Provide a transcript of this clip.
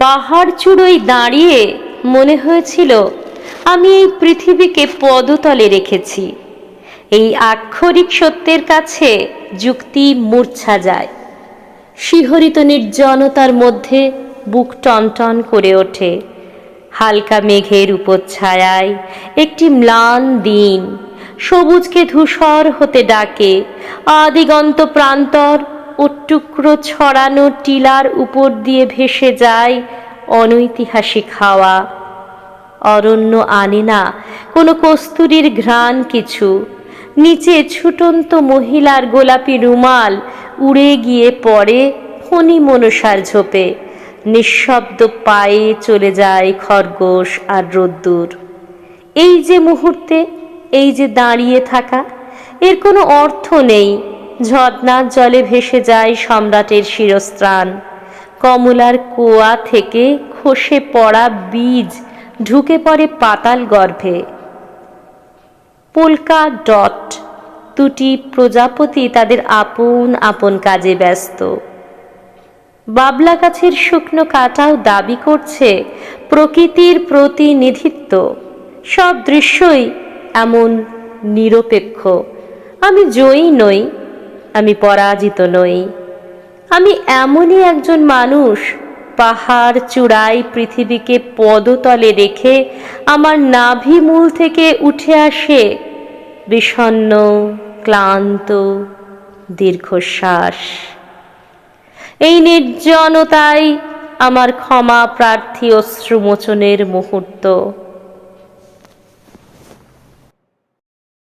পাহাড় চূড়োয় দাঁড়িয়ে মনে হয়েছিল, আমি এই পৃথিবীকে পদতলে রেখেছি। এই আক্ষরিক সত্যের কাছে যুক্তি মূর্ছা যায়। শিহরিত নির্জনতার মধ্যে বুক টনটন করে ওঠে। হালকা মেঘের উপর উপচ্ছায়ায় একটি ম্লান দিন সবুজকে ধূসর হতে ডাকে আদিগন্ত প্রান্তর ও টুকরো ছড়ানো টিলার উপর দিয়ে ভেসে যায় অনৈতিহাসিক হাওয়া। অরণ্য আনে না, কোনো কস্তুরীর ঘ্রাণ কিছু। নিচে ছুটন্ত মহিলার গোলাপি রুমাল উড়ে গিয়ে পড়ে ফণি মনসার ঝোপে। নিঃশব্দ পায়ে চলে যায় খরগোশ আর রোদ্দুর। এই যে মুহূর্তে, এই যে দাঁড়িয়ে থাকা, এর কোনো অর্থ নেই। ঝর্ণার জলে ভেসে যায় সম্রাটের শিরস্ত্রাণ। কমলার কুয়া থেকে খসে পড়া বীজ ঢুকে পড়ে পাতাল গর্ভে। পোলকা ডট, দুটি প্রজাপতি তাদের আপন আপন কাজে ব্যস্ত। বাবলা গাছের শুকনো কাটাও দাবি করছে প্রকৃতির প্রতিনিধিত্ব। সব দৃশ্যই এমন নিরপেক্ষ। আমি জয়ী নই আমি পরাজিত নই। আমি এমনই একজন মানুষ, পাহাড় চূড়ায় পৃথিবীকে পদতলে রেখে আমার নাভি মূল থেকে উঠে আসে বিষণ্ণ, ক্লান্ত, দীর্ঘশ্বাস। এই নির্জনতাই আমার ক্ষমা প্রার্থী অশ্রুমোচনের মুহূর্ত।